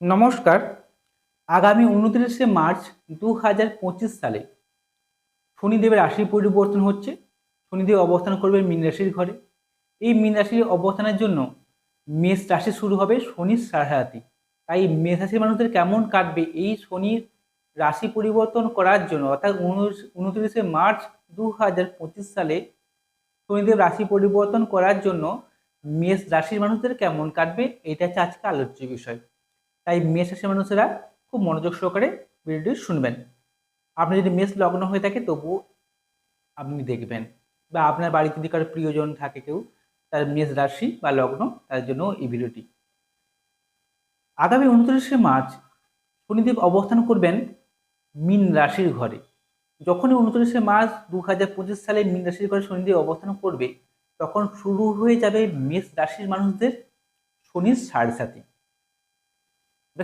নমস্কার। আগামী উনত্রিশে মার্চ দু হাজার পঁচিশ সালে শনিদেবের রাশি পরিবর্তন হচ্ছে। শনিদেব অবস্থান করবে মীন রাশির ঘরে। এই মীন রাশির অবস্থানের জন্য মেষ রাশি শুরু হবে শনির সারাহাতি তাই মেষ রাশির মানুষদের কেমন কাটবে এই শনির রাশি পরিবর্তন করার জন্য অর্থাৎ উনত্রিশে মার্চ দু হাজার পঁচিশ সালে শনিদেব রাশি পরিবর্তন করার জন্য মেষ রাশির মানুষদের কেমন কাটবে, এটা হচ্ছে আজকে আলোচ্য বিষয়। তাই মেষ রাশির মানুষেরা খুব মনোযোগ সহকারে ভিডিওটি শুনবেন। আপনি যদি মেষ লগ্ন হয়ে থাকে তবু আপনি দেখবেন বা আপনার বাড়িতে যদি কারও প্রিয়জন থাকে কেউ, তার মেষ রাশি বা লগ্ন, তার জন্য এই ভিডিওটি। আগামী উনত্রিশে মার্চ শনিদেব অবস্থান করবেন মিন রাশির ঘরে। যখনই উনত্রিশে মার্চ দু হাজার পঁচিশ সালে মিন রাশির ঘরে শনিদেব অবস্থান করবে, তখন শুরু হয়ে যাবে মেষ রাশির মানুষদের শনির সাড়ে সাথী।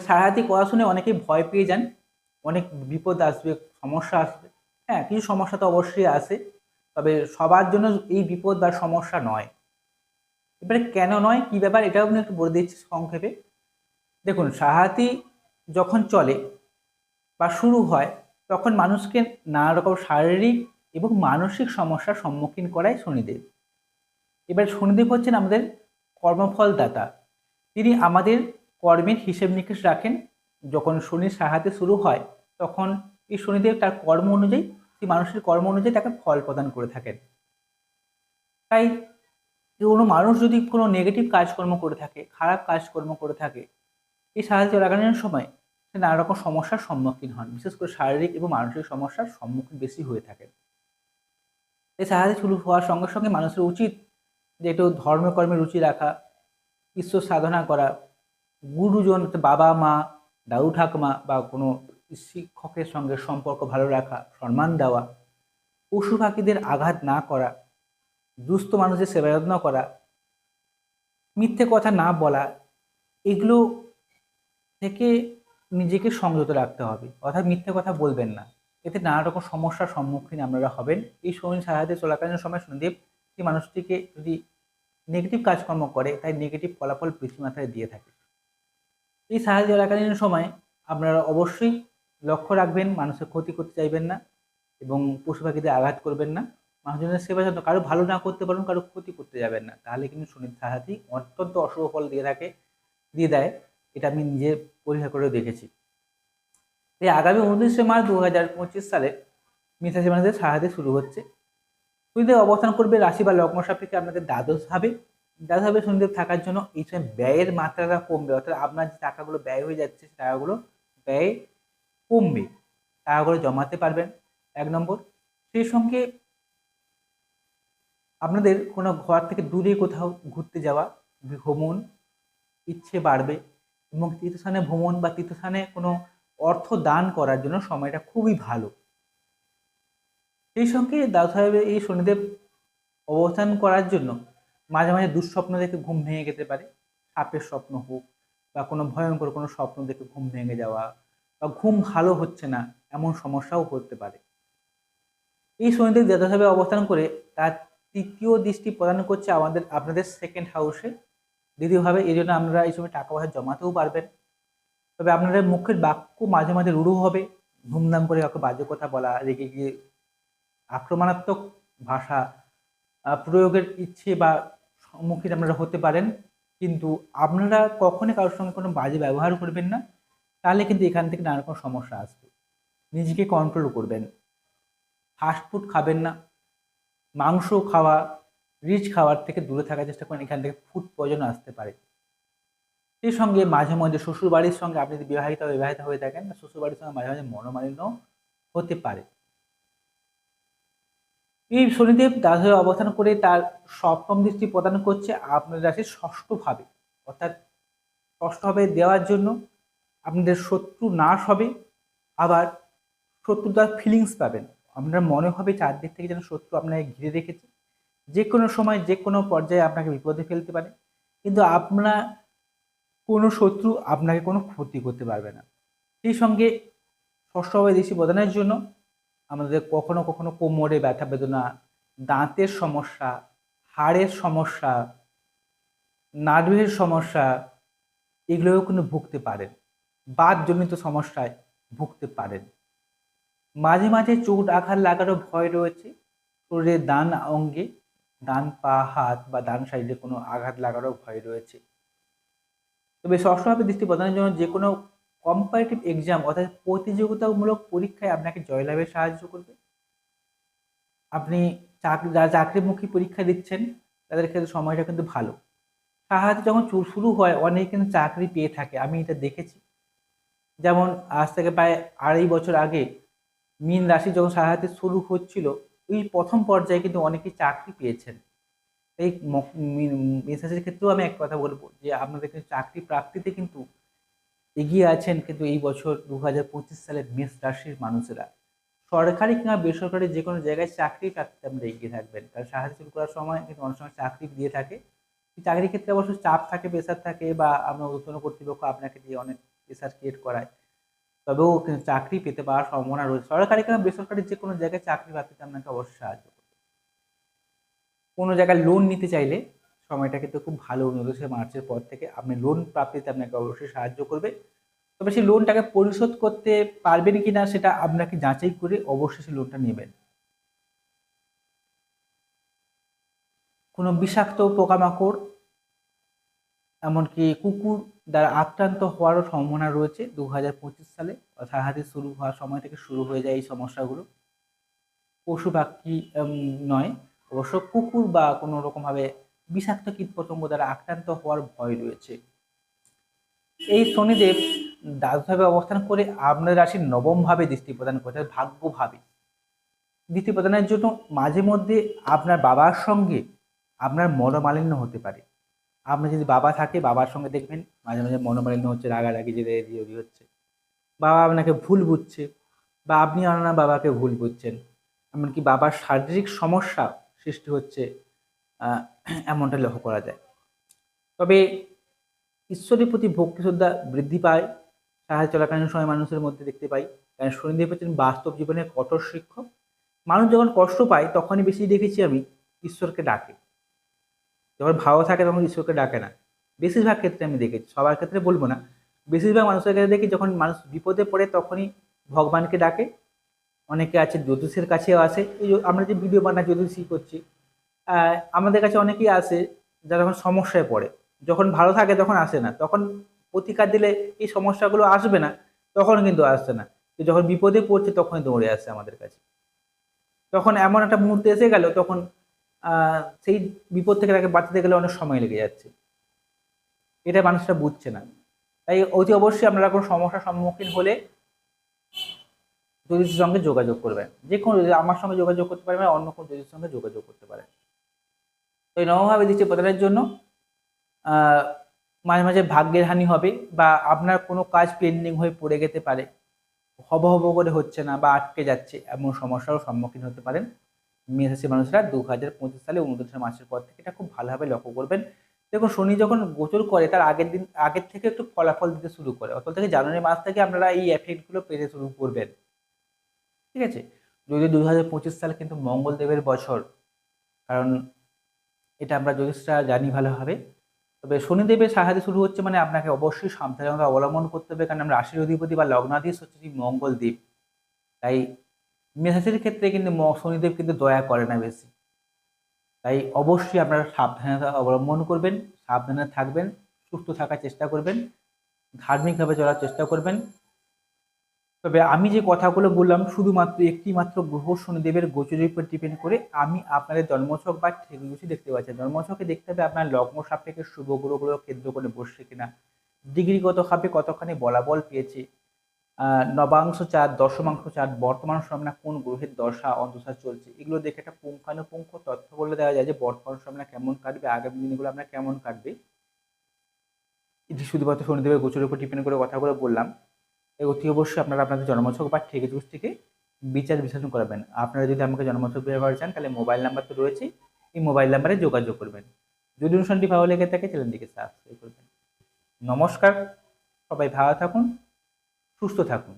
সারাহাতি কথা শুনে অনেকে ভয় পেয়ে যান, অনেক বিপদ আসবে, সমস্যা আসবে। হ্যাঁ কিছু সমস্যা তো অবশ্যই আসে তবে সবার জন্য এই বিপদ বা সমস্যা নয়। এবারে কেন নয়, কী ব্যাপার, এটাও আমি একটু বলে দিচ্ছি সংক্ষেপে। দেখুন সাহাতি যখন চলে বা শুরু হয়, তখন মানুষকে নানা রকম শারীরিক এবং মানসিক সমস্যার সম্মুখীন করায় শনিদেব। এবার শনিদেব হচ্ছেন আমাদের কর্মফলদাতা। তিনি আমাদের কর্মের হিসেব নিকেশ রাখেন। যখন শনির সাহায্যে শুরু হয়, তখন এই শনিদেব তার কর্ম অনুযায়ী, সেই মানুষের কর্ম অনুযায়ী তাকে ফল প্রদান করে থাকেন। তাই কোনো মানুষ যদি কোনো নেগেটিভ কাজকর্ম করে থাকে, খারাপ কাজকর্ম করে থাকে, এই সাহায্য লাগানোর সময় সে নানা রকম সমস্যার সম্মুখীন হন, বিশেষ করে শারীরিক এবং মানসিক সমস্যার সম্মুখীন বেশি হয়ে থাকেন। এই সাহায্য শুরু হওয়ার সঙ্গে সঙ্গে মানুষের উচিত যে একটু ধর্মকর্মে রুচি রাখা, ঈশ্বর সাধনা করা গুরুজন বাবা মা দাদু ঠাকুমা বা কোনো শিক্ষকের সঙ্গে সম্পর্ক ভালো রাখা, সম্মান দেওয়া পশু পাখিদের আঘাত না করা, দুস্থ মানুষের সেবা যত্ন করা, মিথ্যে কথা না বলা, এগুলো থেকে নিজেকে সংযত রাখতে হবে। অর্থাৎ মিথ্যে কথা বলবেন না। এতে নানা রকম সমস্যার সম্মুখীন আপনারা হবেন। এই শনি সাহায্যে চলাকালীন সময় শনিদেব সেই মানুষটিকে যদি নেগেটিভ কাজকর্ম করে, তাই নেগেটিভ ফলাফল পৃথিবী মাথায় দিয়ে থাকে। এই সাহায্য চলাকালীন সময় আপনারা অবশ্যই লক্ষ্য রাখবেন, মানুষের ক্ষতি করতে চাইবেন না এবং পশু পাখিদের আঘাত করবেন না। মানুষজনের সেবা যত্ন, কারও ভালো না করতে পারুন, কারও ক্ষতি করতে যাবেন না। তাহলে কিন্তু সুনীল সাহায্যই অত্যন্ত অশুভ ফল দিয়ে থাকে, দিয়ে দেয়। এটা আমি নিজে পরীক্ষা করেও দেখেছি। এই আগামী উনত্রিশে মার্চ দু হাজার পঁচিশ সালে মিথাসী মানুষদের সাহায্যে শুরু হচ্ছে। শনিদেব অবস্থান করবে রাশি বা লগ্ন সাপেক্ষে আপনাদের দ্বাদশভাবে দ্বাদশভাবে শনিদেব থাকার জন্য এই সময় ব্যয়ের মাত্রাটা কমবে, অর্থাৎ আপনার যে টাকাগুলো ব্যয় হয়ে যাচ্ছে, সে টাকাগুলো ব্যয় কমবে, টাকাগুলো জমাতে পারবেন। এক নম্বর, সেই সঙ্গে আপনাদের কোনো ঘর থেকে দূরে কোথাও ঘুরতে যাওয়া, ভ্রমণ, ইচ্ছে বাড়বে এবং তীর্থস্থানে ভ্রমণ বা তীর্থস্থানে কোনো অর্থ দান করার জন্য সময়টা খুবই ভালো। সেই সঙ্গে দাদা সাহেবের এই শনিদেব অবস্থান করার জন্য মাঝে মাঝে দুঃস্বপ্ন দেখে ঘুম ভেঙে যেতে পারে। সাপের স্বপ্ন হোক বা কোনো ভয়ঙ্কর কোনো স্বপ্ন দেখে ঘুম ভেঙে যাওয়া বা ঘুম ভালো হচ্ছে না, এমন সমস্যাও হতে পারে। এই শনিদেব দাদাভাবে অবস্থান করে তার তৃতীয় দৃষ্টি প্রদান করছে আমাদের, আপনাদের সেকেন্ড হাউসে দ্বিতীয়ভাবে এই জন্য আপনারা এই সময় টাকা পয়সা জমাতেও পারবেন। তবে আপনাদের মুখের বাক্য মাঝে মাঝে রূঢ় হবে। ধুমধাম করে কাউকে বাজে কথা বলা, রেগে গিয়ে আক্রমণাত্মক ভাষা প্রয়োগের ইচ্ছে বা সম্মুখীন আপনারা হতে পারেন, কিন্তু আপনারা কখনই কারোর সঙ্গে কোনো বাজে ব্যবহার করবেন না, তাহলে কিন্তু এখান থেকে নানা রকম সমস্যা আসবে। নিজেকে কন্ট্রোল করবেন। ফাস্টফুড খাবেন না। মাংস খাওয়া রিচ খাওয়ার থেকে দূরে থাকার চেষ্টা করেন, এখান থেকে ফুড পয়জন আসতে পারে। সেই সঙ্গে মাঝে মাঝে শ্বশুর বাড়ির সঙ্গে আপনি যদি বিবাহিত বিবাহিত হয়ে থাকেন শ্বশুর বাড়ির সঙ্গে মাঝে মাঝে মনোমালিন্য হতে পারে। এই শনিদেব দ্বাদশে অবস্থান করে তার সপ্তম দৃষ্টি প্রদান করছে আপনার রাশির ষষ্ঠভাবে। অর্থাৎ ষষ্ঠভাবে দেওয়ার জন্য আপনাদের শত্রু নাশ হবে, আবার শত্রুতার ফিলিংস পাবেন। আপনার মনে হবে চারদিক থেকে যেন শত্রু আপনাকে ঘিরে রেখেছে। যে কোনো সময়, যে কোনো পর্যায়ে আপনাকে বিপদে ফেলতে পারে। কিন্তু আপনার কোনো শত্রু আপনাকে কোনো ক্ষতি করতে পারবে না। সেই সঙ্গে ষষ্ঠভাবে দৃষ্টি প্রদানের জন্য আমাদের কখনো কখনো কোমরে ব্যথা বেদনা, দাঁতের সমস্যা, হাড়ের সমস্যা, নার্ভের সমস্যা, এগুলোও কিন্তু ভুগতে পারেন। বাতজনিত সমস্যায় ভুগতে পারেন। মাঝে মাঝে চোট, আঘাত লাগারও ভয় রয়েছে। শরীরের ডান অঙ্গে ডান পা, হাত বা ডান সাইডে কোনো আঘাত লাগারও ভয় রয়েছে। তবে ষষ্ঠভাবে দৃষ্টি প্রদানের জন্য যে কোনো কম্পারেটিভ এক্সাম অর্থাৎ প্রতিযোগিতামূলক পরীক্ষায় আপনাকে জয়লাভে সাহায্য করবে। আপনি চাকরি, যারা চাকরিমুখী পরীক্ষা দিচ্ছেন, তাদের ক্ষেত্রে সময়টা কিন্তু ভালো। সাহায্য যখন চু- শুরু হয়, অনেকে কিন্তু চাকরি পেয়ে থাকে, আমি এটা দেখেছি। যেমন আজ থেকে প্রায় আড়াই বছর আগে মিন রাশি যখন সাহায্য শুরু হচ্ছিল ওই প্রথম পর্যায়ে কিন্তু অনেকেই চাকরি পেয়েছেন। এই মেসেজের ক্ষেত্রেও আমি এক কথা বলব যে, আপনাদের চাকরি প্রাপ্তিতে কিন্তু এগিয়ে আছেন কিন্তু এই বছর দু হাজার পঁচিশ সালে মেষ রাশির মানুষেরা। সরকারি কিংবা বেসরকারি যে কোনো জায়গায় চাকরি প্রাপ্তিতে আপনারা এগিয়ে থাকবেন। কারণ সাহায্য শুরু করার সময় কিন্তু অনেক সময় চাকরি দিয়ে থাকে। চাকরির ক্ষেত্রে অবশ্য চাপ থাকে, প্রেশার থাকে বা আপনার উত্তর কর্তৃপক্ষ আপনাকে দিয়ে অনেক প্রেশার ক্রিয়েট করায়। তবেও কিন্তু চাকরি পেতে পাওয়ার সম্ভাবনা রয়েছে। সরকারি কিংবা বেসরকারি যে কোনো জায়গায় চাকরি প্রাপ্তিতে আপনাকে অবশ্যই সাহায্য করবে। কোনো জায়গায় লোন নিতে চাইলে সময়টা কিন্তু খুব ভালো উন্নত হচ্ছে মার্চের পর থেকে আপনি লোন প্রাপ্তিতে আপনাকে অবশ্যই সাহায্য করবে। তবে সেই লোনটাকে পরিশোধ করতে পারবেন কি না সেটা আপনাকে যাচাই করে অবশ্যই সেই লোনটা নেবেন। কোনো বিষাক্ত পোকামাকড়, এমনকি কুকুর দ্বারা আক্রান্ত হওয়ারও সম্ভাবনা রয়েছে দু হাজার পঁচিশ সালে। অর্থাৎ হাতে শুরু হওয়ার সময় থেকে শুরু হয়ে যায় এই সমস্যাগুলো। পশু পাখি নয়। অবশ্য কুকুর বা কোনো রকমভাবে বিষাক্ত কীটপতঙ্গ দ্বারা আক্রান্ত হওয়ার ভয় রয়েছে। এই শনিদেব দ্বাদশভাবে অবস্থান করে আপনার রাশির নবম ভাবে দৃষ্টি প্রদান করে ভাগ্যভাবে। দৃষ্টি প্রদানের জন্য মাঝে মধ্যে আপনার বাবার সঙ্গে আপনার মনোমালিন্য হতে পারে। আপনার যদি বাবা থাকে, বাবার সঙ্গে দেখবেন মাঝে মাঝে মনোমালিন্য হচ্ছে, রাগারাগি যে দেরি হচ্ছে। বাবা আপনাকে ভুল বুঝছে বা আপনি আপনার বাবাকে ভুল বুঝছেন। এমনকি বাবার শারীরিক সমস্যা সৃষ্টি হচ্ছে এমনটা লক্ষ্য করা যায়। তবে ঈশ্বরের প্রতি ভক্তি শ্রদ্ধা বৃদ্ধি পায়, সাহায্য চলাকালীন সময় মানুষের মধ্যে দেখতে পাই। কারণ শনিদেব হচ্ছেন বাস্তব জীবনের কঠোর শিক্ষক। মানুষ যখন কষ্ট পায়, তখনই বেশি দেখেছি আমি ঈশ্বরকে ডাকে। যখন ভালো থাকে, তখন ঈশ্বরকে ডাকে না। বেশিরভাগ ক্ষেত্রে আমি দেখেছি, সবার ক্ষেত্রে বলব না। বেশিরভাগ মানুষের ক্ষেত্রে দেখি, যখন মানুষ বিপদে পড়ে, তখনই ভগবানকে ডাকে। অনেকে আছে, জ্যোতিষের কাছেও আসে। এই আমরা যে ভিডিও বানা জ্যোতিষী করছি আমাদের কাছে অনেকেই আসে যারা যখন সমস্যায় পড়ে, যখন ভালো থাকে তখন আসে না, তখন প্রতিকার দিলে এই সমস্যাগুলো আসবে না, তখন কিন্তু আসছে না। যখন বিপদে পড়ছে তখনই দৌড়ে আসছে আমাদের কাছে। তখন এমন একটা মুহূর্তে এসে গেল, তখন সেই বিপদ থেকে তাকে বাঁচাতে গেলে অনেক সময় লেগে যাচ্ছে। এটা মানুষরা বুঝছে না। তাই অতি অবশ্যই আপনারা কোনো সমস্যার সম্মুখীন হলে জ্যোতিষের সঙ্গে যোগাযোগ করবেন। যে কোনো আমার সঙ্গে যোগাযোগ করতে পারেন অন্য কোনো জ্যোতিষের সঙ্গে যোগাযোগ করতে পারেন। তো এই নবমভাবে দৃষ্টি প্রতারের জন্য মাঝে মাঝে ভাগ্যের হানি হবে বা আপনার কোনো কাজ পেন্ডিং হয়ে পড়ে যেতে পারে। হব হব করে হচ্ছে না বা আটকে যাচ্ছে এমন সমস্যারও সম্মুখীন হতে পারেন। মেষরাশি মানুষরা দু হাজার পঁচিশ সালে উনত্রিশ মাসের পর থেকে এটা খুব ভালোভাবে লক্ষ্য করবেন। দেখুন, শনি যখন গোচর করে তার আগের দিন, আগের থেকে একটু ফলাফল দিতে শুরু করে। অত থেকে জানুয়ারি মাস থেকে আপনারা এই এফেক্টগুলো পেতে শুরু করবেন। ঠিক আছে? যদি দু হাজার পঁচিশ সাল কিন্তু মঙ্গলদেবের বছর, কারণ এটা আমরা জ্যোতিষরা জানি ভালোভাবে। তবে শনিদেবের সাহায্যে শুরু হচ্ছে মানে আপনাকে অবশ্যই সাবধানতা অবলম্বন করতে হবে, কারণ আমরা রাশির অধিপতি বা লগ্নাধীশ হচ্ছে যে মঙ্গলদেব তাই মেষাসের ক্ষেত্রে কিন্তু শনিদেব কিন্তু দয়া করে না বেশি। তাই অবশ্যই আপনারা সাবধানতা অবলম্বন করবেন, সাবধানে থাকবেন, সুস্থ থাকার চেষ্টা করবেন, ধার্মিকভাবে চলার চেষ্টা করবেন। তবে আমি যে কথাগুলো বললাম শুধুমাত্র একটি মাত্র গ্রহ শনিদেবের গোচরের উপর ডিপেন্ড করে আমি আপনাদের জন্মছক বা ঠিকবুঝি দেখতে পাচ্ছি। জন্মছকে দেখতে হবে আপনার লগ্ন সাপেক্ষে শুভ গ্রহগুলো কেন্দ্র করে বসছে কিনা। ডিগ্রিগত ভাবে কতখানি বলাবল পেয়েছে? নবাংশ চার দশমাংশ চার বর্তমান সময় না কোন গ্রহের দশা অন্তশা চলছে? এগুলো দেখে একটা পুঙ্খানুপুঙ্খ তথ্য বলে দেওয়া যায় যে বর্তমান সময় না কেমন কাটবে, আগামী দিনগুলো আপনার কেমন কাটবে। এটি শুধুমাত্র শনিদেবের গোচরের উপর ডিপেন্ড করে কথাগুলো বললাম। এই অতি অবশ্যই আপনারা আপনাদের জন্মছক বা ঠেকে চুজ থেকে বিচার বিশ্লেষণ করাবেন। আপনারা যদি আমাকে জন্মছক ব্যবহার চান, তাহলে মোবাইল নাম্বার তো রয়েছে, এই মোবাইল নাম্বারে যোগাযোগ করবেন। যদি অনুষ্ঠানটি ভালো লেগে থাকে, চ্যানেলটিকে সাবস্ক্রাইব করবেন। নমস্কার, সবাই ভালো থাকুন, সুস্থ থাকুন।